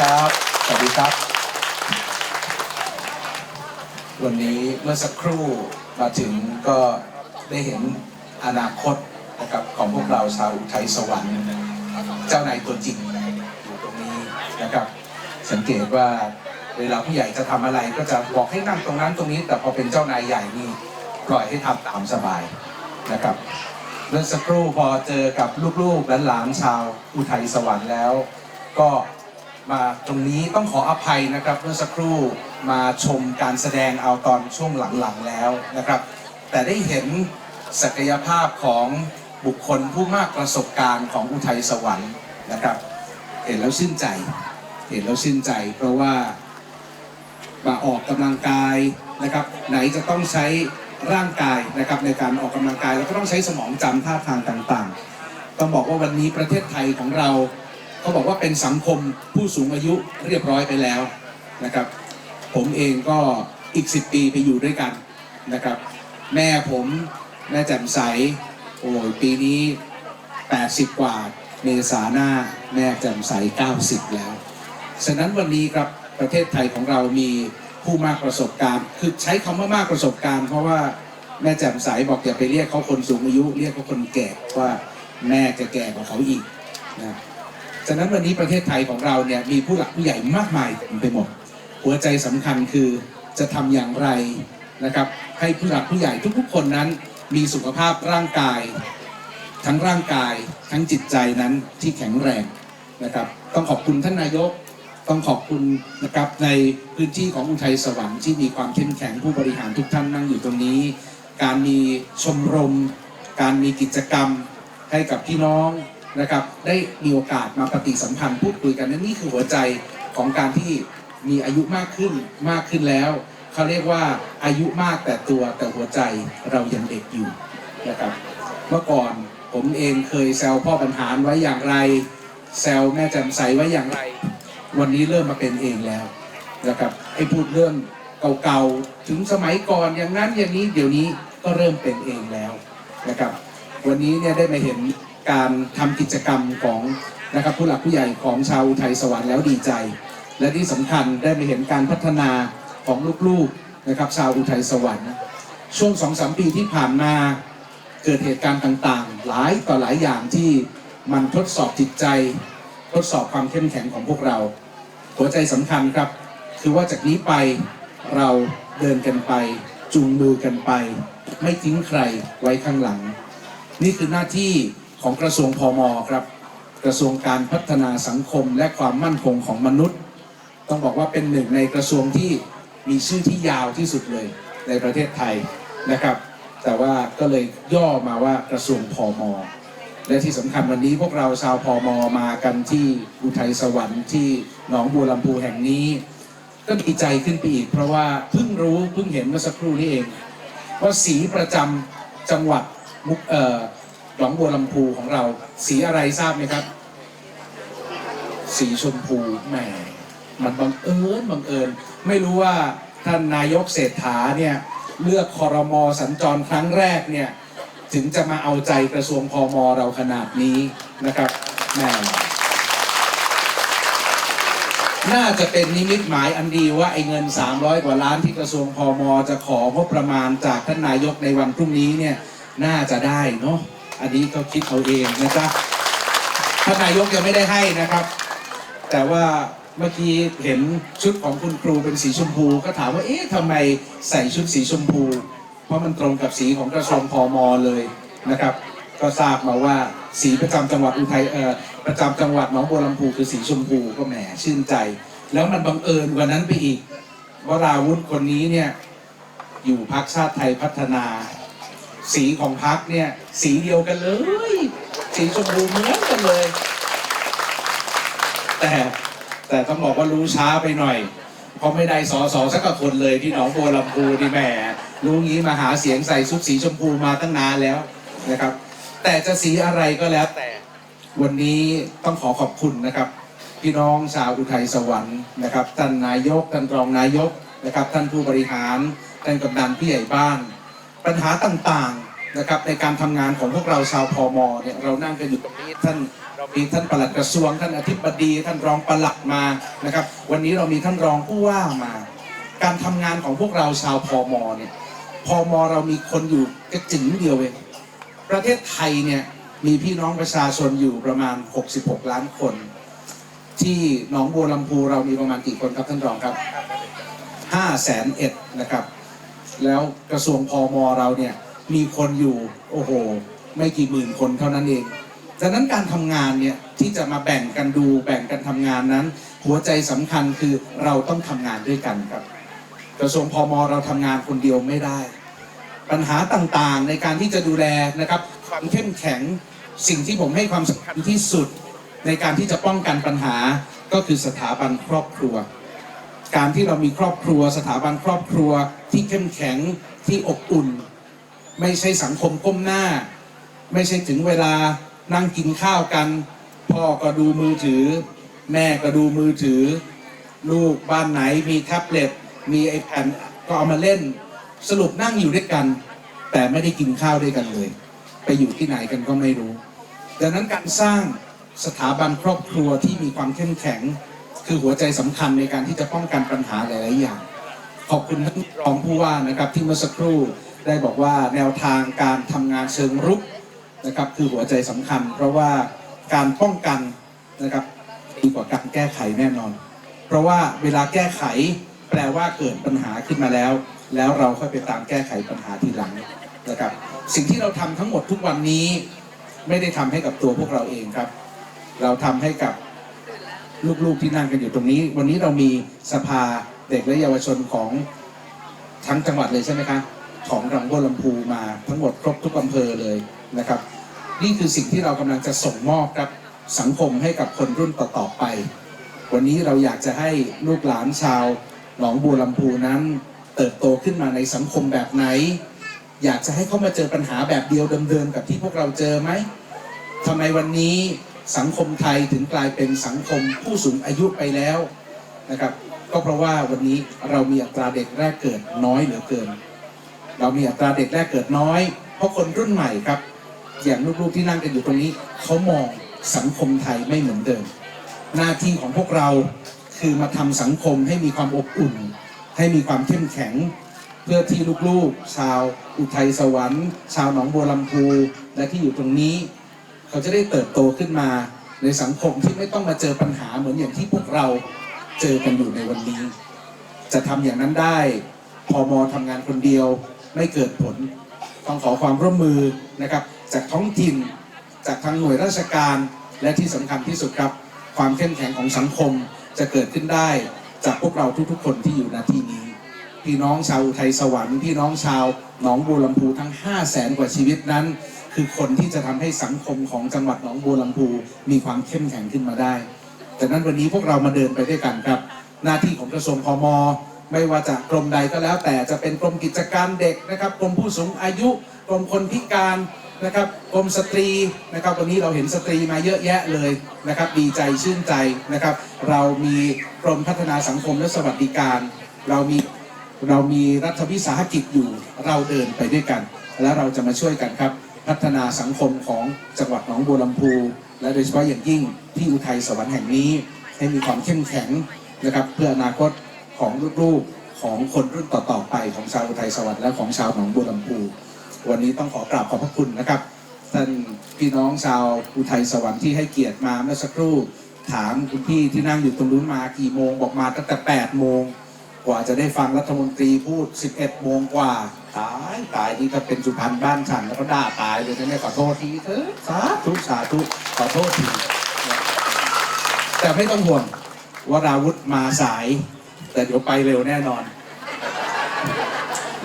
ครับ สวัสดีครับ วันนี้เมื่อสักครู่มาถึงก็ได้เห็นอนาคตนะครับของพวกเราชาวอุทัยสวรรค์ เจ้านายตัวจริงอยู่ตรงนี้นะครับ สังเกตว่าเวลาผู้ใหญ่จะทำอะไรก็จะบอกให้นั่งตรงนั้นตรงนี้ แต่พอเป็นเจ้านายใหญ่นี่ปล่อยให้ทำตามสบายนะครับเมื่อสักครู่พอเจอกับลูกๆและหลานชาวอุทัยสวรรค์แล้ว ก็ มาตรงนี้ต้องขออภัยนะครับเมื่อสักครู่มาชมการแสดงเอาตอนช่วงหลังๆแล้วนะครับ แต่ได้เห็นศักยภาพของบุคคลผู้มากประสบการณ์ของอุทัยสวรรค์นะครับ เห็นแล้วชื่นใจ เห็นแล้วชื่นใจ เพราะว่ามาออกกำลังกายนะครับ ไหนจะต้องใช้ร่างกายนะครับในการออกกำลังกายแล้วก็ต้องใช้สมองจำท่าทางต่างๆ ต้องบอกว่าวันนี้ประเทศไทยของเรา เขาบอกว่าเป็นสังคมผู้สูงอายุเรียบร้อยไปแล้วนะครับ ผมเองก็อีก 10 ปีไปอยู่ด้วยกันนะครับ แม่ผมแม่แจ่มใสโอ้ยปีนี้ 80 กว่าเมษาหน้าแม่แจ่มใส 90 แล้ว ฉะนั้นวันนี้ครับประเทศไทยของเรามีผู้มากประสบการณ์ คือใช้คำว่ามากประสบการณ์ เพราะว่าแม่แจ่มใสบอกอย่าไปเรียกเขาคนสูงอายุ เรียกเขาคนแก่ว่าแม่จะแก่กว่าเขาอีกนะ ฉะนั้นวันนี้ประเทศไทยของเราเนี่ยมีผู้หลักผู้ใหญ่มากมายเต็มไปหมด หัวใจสำคัญคือจะทำอย่างไรนะครับ ให้ผู้หลักผู้ใหญ่ทุกๆคนนั้น มีสุขภาพร่างกาย ทั้งร่างกายทั้งจิตใจนั้นที่แข็งแรงนะครับ ต้องขอบคุณท่านนายกต้องขอบคุณนะครับในพื้นที่ของอุทัยสวรรค์ที่มีความเข้มแข็งผู้บริหารทุกท่านนั่งอยู่ตรงนี้ การมีชมรม การมีกิจกรรมให้กับพี่น้อง นะครับได้มีโอกาสมาปฏิสัมพันธ์พูดคุยกันนั่นนี่คือหัวใจของการที่มีอายุมากขึ้นมากขึ้นแล้วเขาเรียกว่าอายุมากแต่ตัวแต่หัวใจเรายังเด็กอยู่นะครับเมื่อก่อนผมเองเคยแซวพ่อบรรหารไว้อย่างไรแซวแม่แจ่มใสไว้อย่างไร วันนี้เริ่มมาเป็นเองแล้วนะครับให้พูดเรื่องเก่าๆถึงสมัยก่อนอย่างนั้นอย่างนี้เดี๋ยวนี้ก็เริ่มเป็นเองแล้วนะครับ วันนี้เนี่ยได้มาเห็น การทำกิจกรรมของนะครับผู้หลักผู้ใหญ่ของชาวอุทัยสวรรค์แล้วดีใจ และที่สำคัญได้มาเห็นการพัฒนาของลูกๆนะครับชาวอุทัยสวรรค์ ช่วงสองสามปีที่ผ่านมาเกิดเหตุการณ์ต่างๆ หลายต่อหลายอย่างที่มันทดสอบจิตใจ ทดสอบความเข้มแข็งของพวกเรา หัวใจสำคัญครับ คือว่าจากนี้ไปเราเดินกันไป จูงมือกันไป ไม่ทิ้งใครไว้ข้างหลัง นี่คือหน้าที่ ของกระทรวงพมครับ กระทรวงการพัฒนาสังคมและความมั่นคงของมนุษย์ ต้องบอกว่าเป็นหนึ่งในกระทรวงที่มีชื่อที่ยาวที่สุดเลยในประเทศไทยนะครับ แต่ว่าก็เลยย่อมาว่ากระทรวงพมและที่สำคัญวันนี้พวกเราชาวพมมากันที่อุทัยสวรรค์ที่หนองบัวลำพูแห่งนี้ ก็ดีใจขึ้นไปอีก เพราะว่าเพิ่งรู้เพิ่งเห็นเมื่อสักครู่นี้เองว่าสีประจำจังหวัดมุกเอ่อ หนองบัวลำพูของเรา สีอะไรทราบไหมครับ สีชมพูแหมมันบังเอิญบังเอิญ ไม่รู้ว่าท่านนายกเศรษฐาเนี่ยเลือกคอรมอสัญจรครั้งแรกเนี่ยถึงจะมาเอาใจกระทรวงพอมเราขนาดนี้นะครับแหมน่าจะเป็นนิมิตหมายอันดีว่าไอ้เงิน 300 กว่าล้านที่กระทรวงพอมจะของบประมาณจากท่านนายกในวันพรุ่งนี้เนี่ยน่าจะได้เนาะ อันนี้ก็คิดเอาเองนะจ๊ะท่านนายกยังไม่ได้ให้นะครับ แต่ว่าเมื่อกี้เห็นชุดของคุณครูเป็นสีชมพู ก็ถามว่าเอ๊ะทำไมใส่ชุดสีชมพู เพราะมันตรงกับสีของกระทรวงพมเลยนะครับ ก็ทราบมาว่าสีประจำจังหวัดอุทัยเอ่อประจำจังหวัดหนองบัวลำพูคือสีชมพูก็แหมชื่นใจ แล้วมันบังเอิญกว่านั้นไปอีกวราวุธคนนี้เนี่ยอยู่พักชาติไทยพัฒนา สีของพักเนี่ยสีเดียวกันเลย สีชมพูเหมือนกันเลย แต่แต่ต้องบอกว่ารู้ช้าไปหน่อย เพราะไม่ได้สอสอสักคนเลยที่หนองบัวลำพูนี่แหมรู้งี้มาหาเสียงใส่ชุดสีชมพูมาตั้งนานแล้วนะครับ แต่จะสีอะไรก็แล้วแต่วันนี้ต้องขอขอบคุณนะครับ พี่น้องชาวอุทัยสวรรค์นะครับท่านนายกท่านรองนายกนะครับ ท่านผู้บริหารท่านกำนันผู้ใหญ่บ้าน ปัญหาต่างๆนะครับในการทำงานของพวกเราชาวพมเนี่ยเรานั่งกันอยู่ตรงนี้ท่านเรามีท่านปลัดกระทรวง ท่านอธิบดี ท่านรองปลัดมานะครับ วันนี้เรามีท่านรองผู้ว่ามา การทำงานของพวกเราชาวพมเนี่ยพมเรามีคนอยู่แค่จึงเดียวเองประเทศไทยเนี่ยมีพี่น้องประชาชนอยู่ประมาณ 66 ล้านคน ที่หนองบัวลำพูเรามีประมาณกี่คนครับท่านรองครับ5แสนเอ็ดนะครับ แล้วกระทรวงพอมเราเนี่ยมีคนอยู่โอ้โห ไม่กี่หมื่นคนเท่านั้นเองดังนั้นการทำงานเนี่ยที่จะมาแบ่งกันดูแบ่งกันทำงานนั้น หัวใจสำคัญคือเราต้องทำงานด้วยกันครับ กระทรวงพมเราทำงานคนเดียวไม่ได้ ปัญหาต่างๆในการที่จะดูแลนะครับ ความเข้มแข็งสิ่งที่ผมให้ความสำคัญที่สุดในการที่จะป้องกันปัญหาก็คือสถาบันครอบครัว การที่เรามีครอบครัว สถาบันครอบครัวที่เข้มแข็งที่อบอุ่น ไม่ใช่สังคมก้มหน้า ไม่ใช่ถึงเวลานั่งกินข้าวกัน พ่อก็ดูมือถือ แม่ก็ดูมือถือ ลูกบ้านไหนมีแท็บเล็ตมีไอแพดก็เอามาเล่น สรุปนั่งอยู่ด้วยกัน แต่ไม่ได้กินข้าวด้วยกันเลย ไปอยู่ที่ไหนกันก็ไม่รู้ ดังนั้นการสร้างสถาบันครอบครัวที่มีความเข้มแข็ง คือหัวใจสำคัญในการที่จะป้องกันปัญหาหลาย ๆ อย่าง ขอบคุณท่านรองผู้ว่านะครับที่เมื่อสักครู่ได้บอกว่าแนวทางการทำงานเชิงรุกนะครับคือหัวใจสำคัญ เพราะว่าการป้องกันนะครับดีกว่าการแก้ไขแน่นอน เพราะว่าเวลาแก้ไขแปลว่าเกิดปัญหาขึ้นมาแล้ว แล้วเราค่อยไปตามแก้ไขปัญหาทีหลังนะครับ สิ่งที่เราทำทั้งหมดทุกวันนี้ ไม่ได้ทำให้กับตัวพวกเราเองครับ เราทำให้กับ ลูกๆที่นั่งกันอยู่ตรงนี้ วันนี้เรามีสภาเด็กและเยาวชนของทั้งจังหวัดเลยใช่ไหมคะของรังบัวลำพูมาทั้งหมดครบทุกอำเภอเลยนะครับ นี่คือสิ่งที่เรากำลังจะส่งมอบกับสังคมให้กับคนรุ่นต่อๆไป วันนี้เราอยากจะให้ลูกหลานชาวหนองบัวลำพูนั้น เติบโตขึ้นมาในสังคมแบบไหน อยากจะให้เขามาเจอปัญหาแบบเดียวเดิมๆกับที่พวกเราเจอไหมทำไมวันนี้ สังคมไทยถึงกลายเป็นสังคมผู้สูงอายุไปแล้วนะครับ ก็เพราะว่าวันนี้เรามีอัตราเด็กแรกเกิดน้อยเหลือเกิน เรามีอัตราเด็กแรกเกิดน้อย เพราะคนรุ่นใหม่ครับ อย่างลูกๆที่นั่งกันอยู่ตรงนี้เขามองสังคมไทยไม่เหมือนเดิม หน้าที่ของพวกเราคือมาทำสังคมให้มีความอบอุ่น ให้มีความเข้มแข็ง เพื่อที่ลูกๆ ชาวอุทัยสวรรค์ ชาวหนองบัวลำพูและที่อยู่ตรงนี้ เขาจะได้เติบโตขึ้นมาในสังคมที่ไม่ต้องมาเจอปัญหาเหมือนอย่างที่พวกเราเจอกันอยู่ในวันนี้ จะทำอย่างนั้นได้พอมทำงานคนเดียวไม่เกิดผลต้องขอความร่วมมือนะครับ จากท้องถิ่น จากทางหน่วยราชการและที่สำคัญที่สุดครับ ความเข้มแข็งของสังคมจะเกิดขึ้นได้จากพวกเราทุกๆ คนที่อยู่ณที่นี้ พี่น้องชาวอุทัยสวรรค์พี่น้องชาวหนองบัวลำพูทั้ง 5 0 0แสนกว่าชีวิตนั้น คือคนที่จะทำให้สังคมของจังหวัดหนองบัวลำพูมีความเข้มแข็งขึ้นมาได้ แต่นั้นวันนี้พวกเรามาเดินไปด้วยกันครับ หน้าที่ของกระทรวงพมไม่ว่าจะกรมใดก็แล้ว แต่จะเป็นกรมกิจการเด็กนะครับกรมผู้สูงอายุกรมคนพิการนะครับกรมสตรีนะครับวันนี้เราเห็นสตรีมาเยอะแยะเลยนะครับ ดีใจชื่นใจนะครับ เรามีกรมพัฒนาสังคมและสวัสดิการ เรามีเรามีรัฐวิสาหกิจอยู่ เราเดินไปด้วยกัน และเราจะมาช่วยกันครับ พัฒนาสังคมของจังหวัดหนองบัวลำพู และโดยเฉพาะอย่างยิ่งที่อุทัยสวรรค์แห่งนี้ ให้มีความเข้มแข็งนะครับเพื่ออนาคตของลูกๆของคนรุ่นต่อๆไปของชาวอุทัยสวรรค์และของชาวหนองบัวลำพู วันนี้ต้องขอกราบขอบพระคุณนะครับท่านพี่น้องชาวอุทัยสวรรค์ที่ให้เกียรติมาเมื่อสักครู่ถามคุณพี่ที่นั่งอยู่ตรงนู้นมากี่โมงบอกมาตั้งแต่8โมง กว่าจะได้ฟังรัฐมนตรีพูด 11โมงกว่า ตายตายนี่ถ้าเป็นสุพรรณบ้านฉันแล้วก็ด่าตายเลยนะเนี่ยขอโทษทีเถอะสาธุสาธุขอโทษทีแต่ไม่ต้องห่วงวราวุธมาสาย แต่เดี๋ยวไปเร็วแน่นอน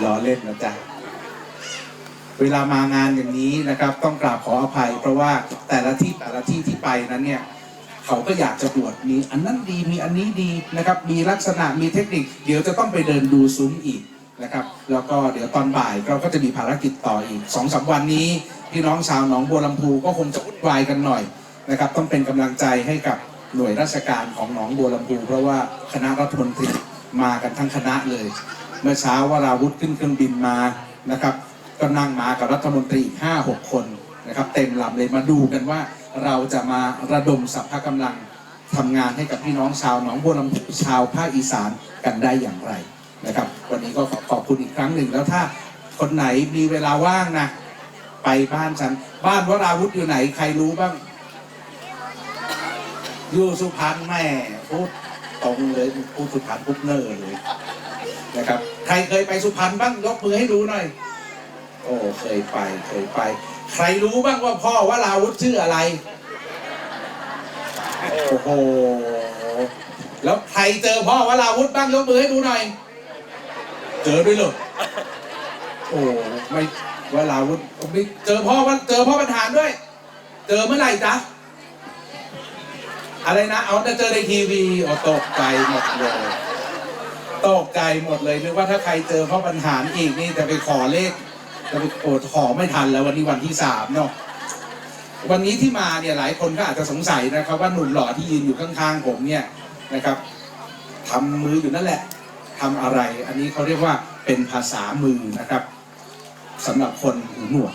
รอเล่นนะจ๊ะเวลามางานอย่างนี้นะครับ ต้องกราบขออภัย เพราะว่าแต่ละที่แต่ละที่ที่ไปนั้นเนี่ย เขาก็อยากจะบวชมีอันนั้นดีมีอันนี้ดีนะครับ มีลักษณะมีเทคนิค เดี๋ยวจะต้องไปเดินดูซุ้มอีกนะครับ แล้วก็เดี๋ยวตอนบ่ายเราก็จะมีภารกิจต่ออีกสองสามวันนี้พี่น้องชาวหนองบัวลำพูก็คงจะวุ่นวายกันหน่อยนะครับต้องเป็นกำลังใจให้กับหน่วยราชการของหนองบัวลำพู เพราะว่าคณะรัฐมนตรีมากันทั้งคณะเลย เมื่อเช้าวาราวุธขึ้นเครื่องบินมานะครับก็นั่งมากับรัฐมนตรีห้าหกคนนะครับ เต็มลำเลยมาดูกันว่า เราจะมาระดมสรรพกำลังทำงานให้กับพี่น้องชาวหนองบัวลำพูชาวภาคอีสานกันได้อย่างไรนะครับ วันนี้ก็ขอขอบคุณอีกครั้งหนึ่งแล้วถ้าคนไหนมีเวลาว่างนะไปบ้านฉัน บ้านวราวุธอยู่ไหนใครรู้บ้างอยู่สุพรรณแม่พูดตรงเลยพูดสุพรรณปุ๊บเนอร์เลยนะครับ ใครเคยไปสุพรรณบ้างยกมือให้ดูหน่อย โอ้เคยไปเคยไป ใครรู้บ้างว่าพ่อวราวุธชื่ออะไร โอ้โห แล้วใครเจอพ่อวราวุธบ้างยกมือให้ดูหน่อย เจอด้วยเหรอ โอ้ไม่วราวุธผมไม่เจอพ่อว่าเจอพ่อประธานด้วย เจอเมื่อไหร่จ๊ะ อะไรนะ เอาแต่เจอในทีวีอ๋อตกใจหมดเลยตกใจหมดเลยนึกว่าถ้าใครเจอพ่อปัญหาอีกนี่จะไปขอเลข โอดขอไม่ทันแล้ววันนี้วันที่สามเนาะวันนี้ที่มาเนี่ยหลายคนก็อาจจะสงสัยนะครับ ว่าหนุ่มหล่อที่ยืนอยู่ข้างๆผมเนี่ยนะครับทำมืออยู่นั่นแหละทำอะไร อันนี้เขาเรียกว่าเป็นภาษามือนะครับสำหรับคนหูหนวก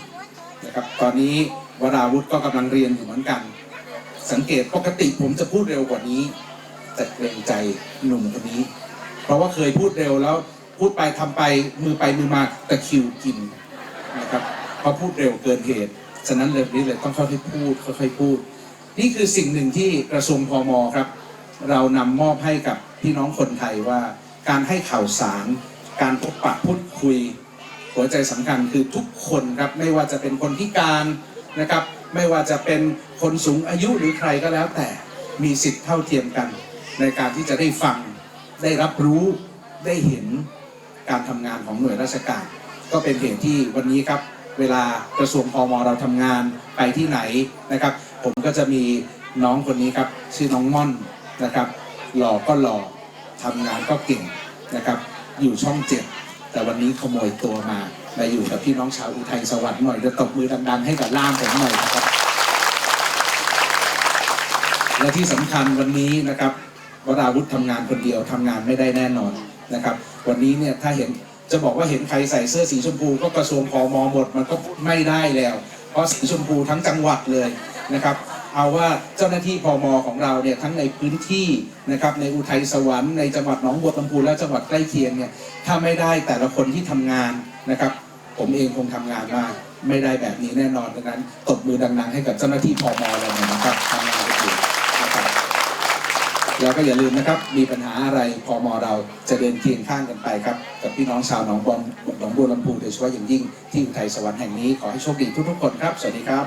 นะครับ ตอนนี้วราวุธก็กำลังเรียนอยู่เหมือนกัน สังเกตปกติผมจะพูดเร็วกว่านี้ แต่เกรงใจหนุ่มคนนี้ เพราะว่าเคยพูดเร็วแล้วพูดไปทำไปมือไปมือมาตะคิวกิน นะครับเพราะพูดเร็วเกินเหตุ ฉะนั้นเรื่องนี้เลยต้องค่อยๆพูดค่อยๆพูด นี่คือสิ่งหนึ่งที่กระทรวงพมครับ เรานำมอบให้กับพี่น้องคนไทยว่า การให้ข่าวสาร การพบปะพูดคุย หัวใจสำคัญคือทุกคนครับไม่ว่าจะเป็นคนพิการนะครับ ไม่ว่าจะเป็นคนสูงอายุหรือใครก็แล้วแต่มีสิทธิ์เท่าเทียมกัน ในการที่จะได้ฟังได้รับรู้ได้เห็นการทำงานของหน่วยราชการ ก็เป็นเหตุที่วันนี้ครับเวลากระทรวงพมเราทำงานไปที่ไหนนะครับ ผมก็จะมีน้องคนนี้ครับชื่อน้องม่อนนะครับ หล่อก็หล่อทำงานก็เก่งนะครับ อยู่ช่องเจ็ดแต่วันนี้ขโมยตัวมามาอยู่กับพี่น้องชาวอุทัยสวรรค์หน่อยจะตบมือดังๆให้กับล่ามผมหน่อยนะครับ และที่สำคัญวันนี้นะครับวราวุธทำงานคนเดียวทำงานไม่ได้แน่นอนนะครับ วันนี้เนี่ยถ้าเห็น จะบอกว่าเห็นใครใส่เสื้อสีชมพูก็กระทรวงพมหมดมันก็ไม่ได้แล้ว เพราะสีชมพูทั้งจังหวัดเลยนะครับเอาว่าเจ้าหน้าที่พมของเราเนี่ยทั้งในพื้นที่นะครับในอุทัยสวรรค์ในจังหวัดหนองบัวลำพูและจังหวัดใกล้เคียงเนี่ยถ้าไม่ได้แต่ละคนที่ทำงานนะครับ ผมเองคงทำงานมากไม่ได้แบบนี้แน่นอนดังนั้นตบมือดังๆให้กับเจ้าหน้าที่พมเลยนะครับ แล้วก็อย่าลืมนะครับ มีปัญหาอะไรพอมเราจะเดินเคียงข้างกันไปครับ กับพี่น้องชาวหนองบอลหนองบัวลำพูโดยเฉพาะอย่างยิ่งที่อุทัยสวรรค์แห่งนี้ขอให้โชคดีทุกๆคนครับ สวัสดีครับ